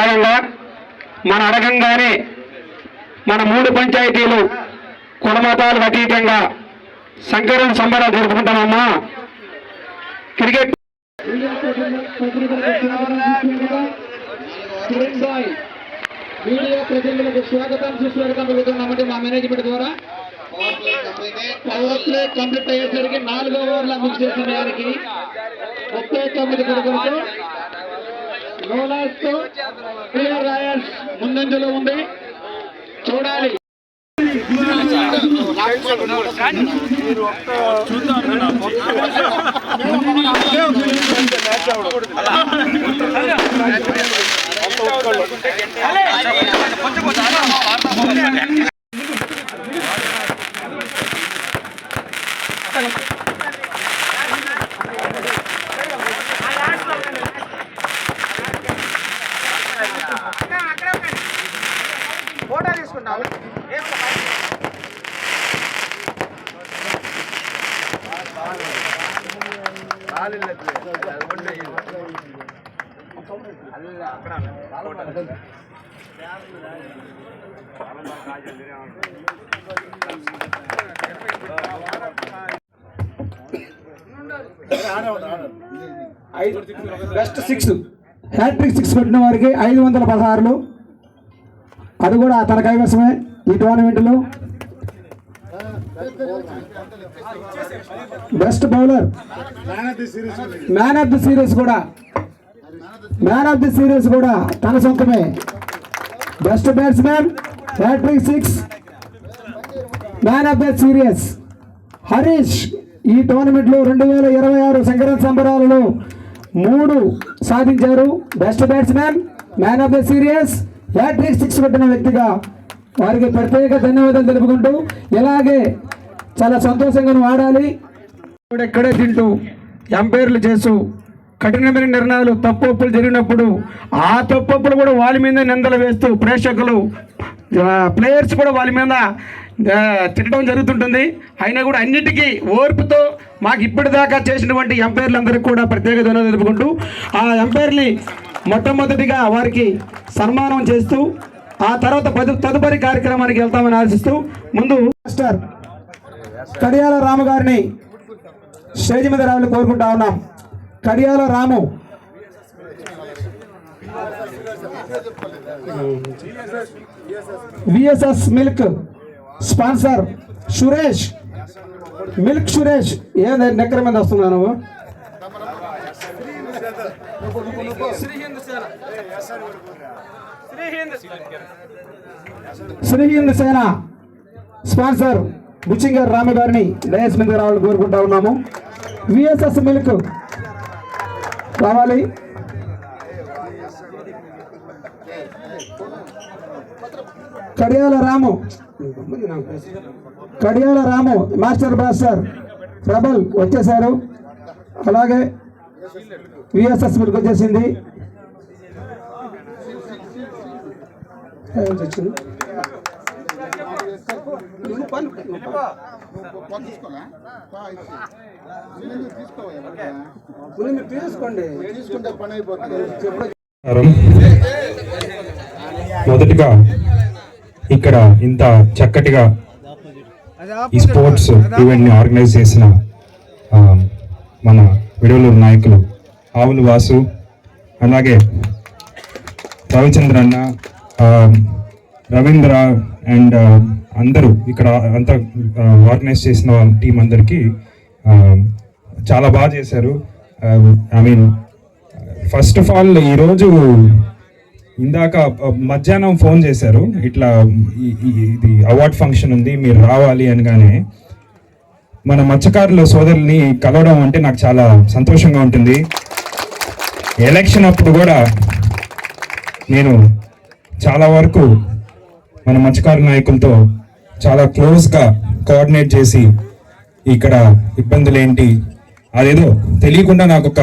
భాగంగా మన అడగంగానే మన మూడు పంచాయతీలు కులమతాలకు అతీతంగా సంకరణ సంబరాలు జరుపుకుంటామమ్మా. క్రికెట్ మీడియా ప్రతినిధులకు స్వాగతం సుస్వాగతం పలుకుతున్నామంటే మా మేనేజ్మెంట్ ద్వారా పవర్ ప్లే కంప్లీట్ అయ్యేసరికి నాలుగో ఓవర్ల ముగిసే వారికి ముప్పై తొమ్మిది పరుగులతో నోలాస్ ప్లేయర్ రాయల్స్ ముందంజలో ఉంది. చూడాలి. చూద్దాం. బెస్ట్ సిక్స్ హ్యాట్రిక్ సిక్స్ కొట్టిన వారికి ఐదు వందల పదహారులు. అది కూడా తన కైవసమే ఈ టోర్నమెంట్లో. Best bowler man of the series కూడా. మ్యాన్ ఆఫ్ ది సిరీస్ కూడా తన సొంతమే. Best batsmen hat trick six man of the series Harish ఈ టోర్నమెంట్లో రెండు వేల ఇరవై ఆరు సంక్రాంతి సంబరాలలో మూడు సాధించారు. Best batsmen man of the series hat trick six కొట్టిన వ్యక్తిగా వారికి ప్రత్యేక ధన్యవాదాలు తెలుపుకుంటూ ఇలాగే చాలా సంతోషంగా ఆడాలి. ఇప్పుడు తింటూ ఎంపైర్లు చేస్తూ కఠినమైన నిర్ణయాలు తప్పొప్పులు జరిగినప్పుడు ఆ తప్పొప్పులు కూడా వాళ్ళ మీద నిందలు వేస్తూ ప్రేక్షకులు ప్లేయర్స్ కూడా వాళ్ళ మీద తిట్టడం జరుగుతుంటుంది. అయినా కూడా అన్నిటికీ ఓర్పుతో మాకు ఇప్పటిదాకా చేసినటువంటి ఎంపైర్లందరికీ కూడా ప్రత్యేక ధన్యవాదాలు తెలుపుకుంటూ ఆ ఎంపైర్ని మొట్టమొదటిగా వారికి సన్మానం చేస్తూ ఆ తర్వాత పదు తదుపరి కార్యక్రమానికి వెళ్తామని ఆశిస్తూ ముందు మాస్టర్ కడియాల రాము గారిని స్టేజ్ మీద రావాలని కోరుకుంటా ఉన్నాం. Kadiyala Ramu. VSS milk sponsor Suresh milk Suresh ఏది? నెక్కర మీద వస్తున్నావు నువ్వు? శ్రీహింద్ సేన. స్పాన్సర్ బుచ్చింగర్ రామి గారిని డయస్ మీద రావాలని కోరుకుంటా ఉన్నాము. విఎస్ఎస్ మిల్క్ రావాలి. కడియాల రాము. కడియాల రాము మాస్టర్ మాస్టర్ ప్రబల్ వచ్చేసారు అలాగే విఎస్ఎస్ మీకు వచ్చేసింది. ఏం తీసుకోండి తీసుకుంటే పని అయిపోతుంది మొదటిగా ఇక్కడ ఇంత చక్కటిగా ఈ స్పోర్ట్స్ ఈవెంట్ని ఆర్గనైజ్ చేసిన మన విడవలూరు నాయకులు ఆవులు వాసు అలాగే రవిచంద్ర అన్న రవీంద్ర అండ్ uh, అందరూ ఇక్కడ అంతా uh, ఆర్గనైజ్ చేసిన టీం అందరికీ uh, చాలా బాగా చేశారు. I mean first of all ఈరోజు ఇందాక మధ్యాహ్నం ఫోన్ చేశారు. ఇట్లా ఈ- ఇది అవార్డ్ ఫంక్షన్ ఉంది మీరు రావాలి అనగానే మన మత్స్యకారుల సోదరుల్ని కలవడం అంటే నాకు చాలా సంతోషంగా ఉంటుంది. ఎలక్షన్ అప్పుడు కూడా నేను చాలా వరకు మన మత్స్యకారు నాయకులతో చాలా క్లోజ్గా కోఆర్డినేట్ చేసి ఇక్కడ ఇబ్బందులు ఏంటి అదేదో తెలియకుండా నాకు ఒక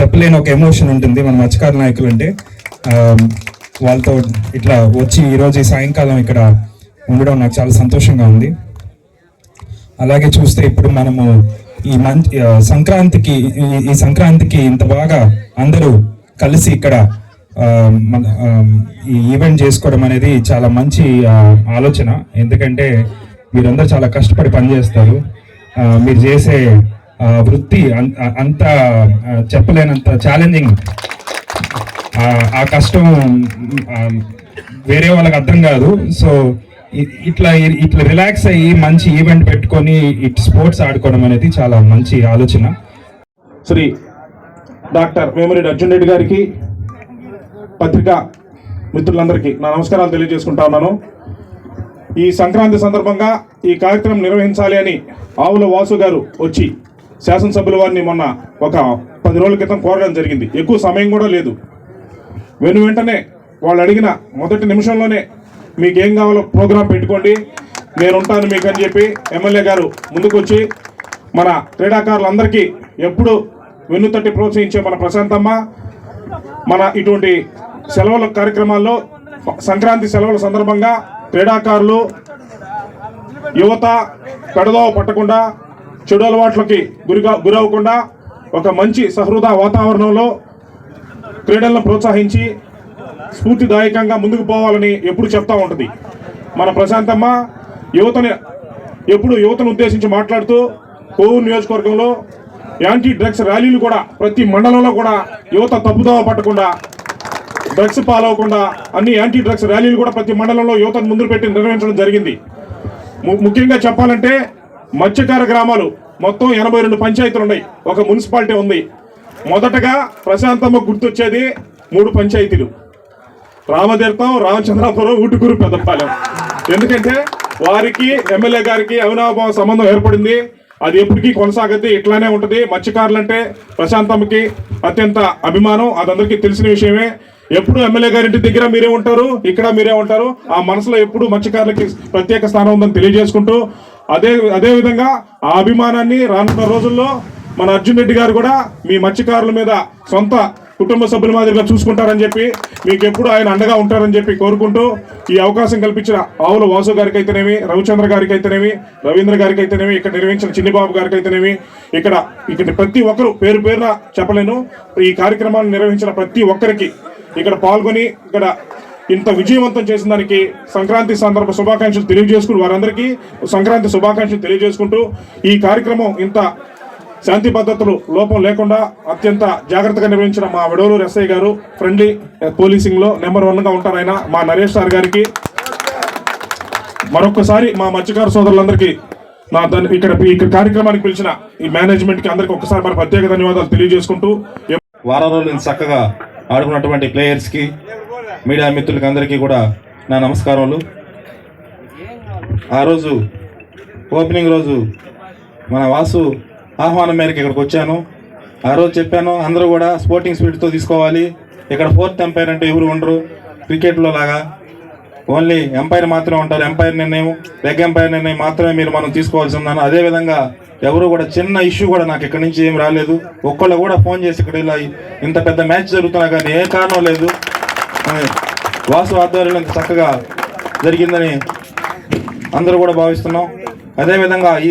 చెప్పలేని ఒక ఎమోషన్ ఉంటుంది మన మత్స్యకారు నాయకులు అంటే వాళ్ళతో ఇట్లా వచ్చి ఈరోజు సాయంకాలం ఇక్కడ ఉండడం నాకు చాలా సంతోషంగా ఉంది. అలాగే చూస్తే ఇప్పుడు మనము ఈ మంచి సంక్రాంతికి ఈ- సంక్రాంతికి ఇంత బాగా అందరూ కలిసి ఇక్కడ ఈ ఈవెంట్ చేసుకోవడం అనేది చాలా మంచి ఆలోచన. ఎందుకంటే మీరందరూ చాలా కష్టపడి పనిచేస్తారు. మీరు చేసే వృత్తి అంత చెప్పలేనంత ఛాలెంజింగ్ ఆ కష్టం వేరే వాళ్ళకి అర్థం కాదు. సో ఇట్లా ఇట్లా రిలాక్స్ అయ్యి మంచి ఈవెంట్ పెట్టుకొని ఇట్ స్పోర్ట్స్ ఆడుకోవడం అనేది చాలా మంచి ఆలోచన. శ్రీ డాక్టర్ వేమిరెడ్డి అర్జున్ రెడ్డి గారికి పత్రికా మిత్రులందరికీ నా నమస్కారాలు తెలియజేసుకుంటా ఉన్నాను. ఈ సంక్రాంతి సందర్భంగా ఈ కార్యక్రమం నిర్వహించాలి అని ఆవుల వాసు గారు వచ్చి శాసనసభ్యుల వారిని మొన్న ఒక పది రోజుల క్రితం కోరడం జరిగింది. ఎక్కువ సమయం కూడా లేదు. వెను వెంటనే వాళ్ళు అడిగిన మొదటి నిమిషంలోనే మీకు ఏం కావాలో ప్రోగ్రాం పెట్టుకోండి నేనుంటాను మీకు అని చెప్పి ఎమ్మెల్యే గారు ముందుకొచ్చి మన క్రీడాకారులందరికీ ఎప్పుడు వెన్నుతట్టి ప్రోత్సహించే మన ప్రశాంతమ్మ మన ఇటువంటి సెలవుల కార్యక్రమాల్లో సంక్రాంతి సెలవుల సందర్భంగా క్రీడాకారులు యువత పెడదోవ పట్టకుండా చెడు అలవాట్లకి గురిగా గురవ్వకుండా ఒక మంచి సహృద వాతావరణంలో క్రీడలను ప్రోత్సహించి స్ఫూర్తిదాయకంగా ముందుకు పోవాలని ఎప్పుడు చెప్తా ఉంటుంది. మన ప్రశాంతమ్మ యువతని ఎప్పుడు యువతను ఉద్దేశించి మాట్లాడుతూ కోవూరు నియోజకవర్గంలో యాంటీ డ్రగ్స్ ర్యాలీలు కూడా ప్రతి మండలంలో కూడా యువత తప్పుదోవ పట్టకుండా డ్రగ్స్ పాలవకుండా అన్ని యాంటీ డ్రగ్స్ ర్యాలీలు కూడా ప్రతి మండలంలో యువతను ముందు పెట్టి నిర్వహించడం జరిగింది. ము- ముఖ్యంగా చెప్పాలంటే మత్స్యకార గ్రామాలు మొత్తం ఎనభై రెండు పంచాయతీలు ఉన్నాయి. ఒక మున్సిపాలిటీ ఉంది. మొదటగా ప్రశాంతమ్మ గుర్తొచ్చేది మూడు పంచాయతీలు. రామతీర్థం రామచంద్రాపురం ఊటుకూరు పెద్దపాలెం. ఎందుకంటే వారికి ఎమ్మెల్యే గారికి అవినాభావ సంబంధం ఏర్పడింది. అది ఎప్పటికీ కొనసాగద్ది. ఇట్లానే ఉంటుంది. మత్స్యకారులంటే ప్రశాంతమ్మకి అత్యంత అభిమానం. అది అందరికీ తెలిసిన విషయమే. ఎప్పుడు ఎమ్మెల్యే గారి ఇంటి దగ్గర మీరే ఉంటారు ఇక్కడ మీరే ఉంటారు ఆ మనసులో ఎప్పుడు మత్స్యకారులకి ప్రత్యేక స్థానం ఉందని తెలియజేసుకుంటూ అదే అదే విధంగా ఆ అభిమానాన్ని రానున్న రోజుల్లో మన అర్జున్ రెడ్డి గారు కూడా మీ మత్స్యకారుల మీద సొంత కుటుంబ సభ్యుల మాదిరిగా చూసుకుంటారని చెప్పి మీకు ఎప్పుడు ఆయన అండగా ఉంటారని చెప్పి కోరుకుంటూ ఈ అవకాశం కల్పించిన ఆవుల వాసు గారికి అయితేనేమి రవిచంద్ర గారికి అయితేనేమి రవీంద్ర గారికి అయితేనేమి ఇక్కడ నిర్వహించిన చిన్నిబాబు గారికి అయితేనేమి ఇక్కడ ఇక్కడ ప్రతి ఒక్కరు పేరు పేరున చెప్పలేను ఈ కార్యక్రమాన్ని నిర్వహించిన ప్రతి ఒక్కరికి ఇక్కడ పాల్గొని ఇక్కడ ఇంత విజయవంతం చేసిన దానికి సంక్రాంతి సందర్భ శుభాకాంక్షలు తెలియజేసుకుని వారందరికీ సంక్రాంతి శుభాకాంక్షలు తెలియజేసుకుంటూ ఈ కార్యక్రమం ఇంత శాంతి భద్రతలు లోపం లేకుండా అత్యంత జాగ్రత్తగా నిర్వహించిన మా విడవలూరు ఎస్ఐ గారు ఫ్రెండ్లీ పోలీసింగ్లో నెంబర్ వన్గా ఉంటారు ఆయన మా నరేష్ సార్ గారికి. మరొకసారి మా మత్స్యకారు సోదరులందరికీ నా ధన్- ఇక్కడ ఇక్కడ కార్యక్రమానికి పిలిచిన ఈ మేనేజ్మెంట్కి అందరికీ ఒకసారి మరి ప్రత్యేక ధన్యవాదాలు తెలియజేసుకుంటూ. వారం రోజులు చక్కగా ఆడుకున్నటువంటి ప్లేయర్స్కి మీడియా మిత్రులకి అందరికీ కూడా నా నమస్కారాలు. ఆ రోజు ఓపెనింగ్ రోజు మన వాసు ఆహ్వానం మేరకు ఇక్కడికి వచ్చాను. ఆ రోజు చెప్పాను అందరూ కూడా స్పోర్టింగ్ స్పీడ్తో తీసుకోవాలి. ఇక్కడ ఫోర్త్ ఎంపైర్ అంటే ఎవరు ఉండరు? క్రికెట్లో లాగా. ఓన్లీ ఎంపైర్ మాత్రమే ఉంటారు. ఎంపైర్ నిర్ణయం లెగ్ ఎంపైర్ నిర్ణయం మాత్రమే మీరు మనం తీసుకోవాల్సి ఉన్నాను అదేవిధంగా ఎవరు కూడా చిన్న ఇష్యూ కూడా నాకు ఇక్కడ నుంచి ఏం రాలేదు. ఒక్కళ్ళు కూడా ఫోన్ చేసి ఇక్కడ ఇలా ఇంత పెద్ద మ్యాచ్ జరుగుతున్నా కానీ ఏ కారణం లేదు. వాసు ఆధ్వర్యంలో ఇంత చక్కగా జరిగిందని అందరూ కూడా భావిస్తున్నాం. అదేవిధంగా ఈ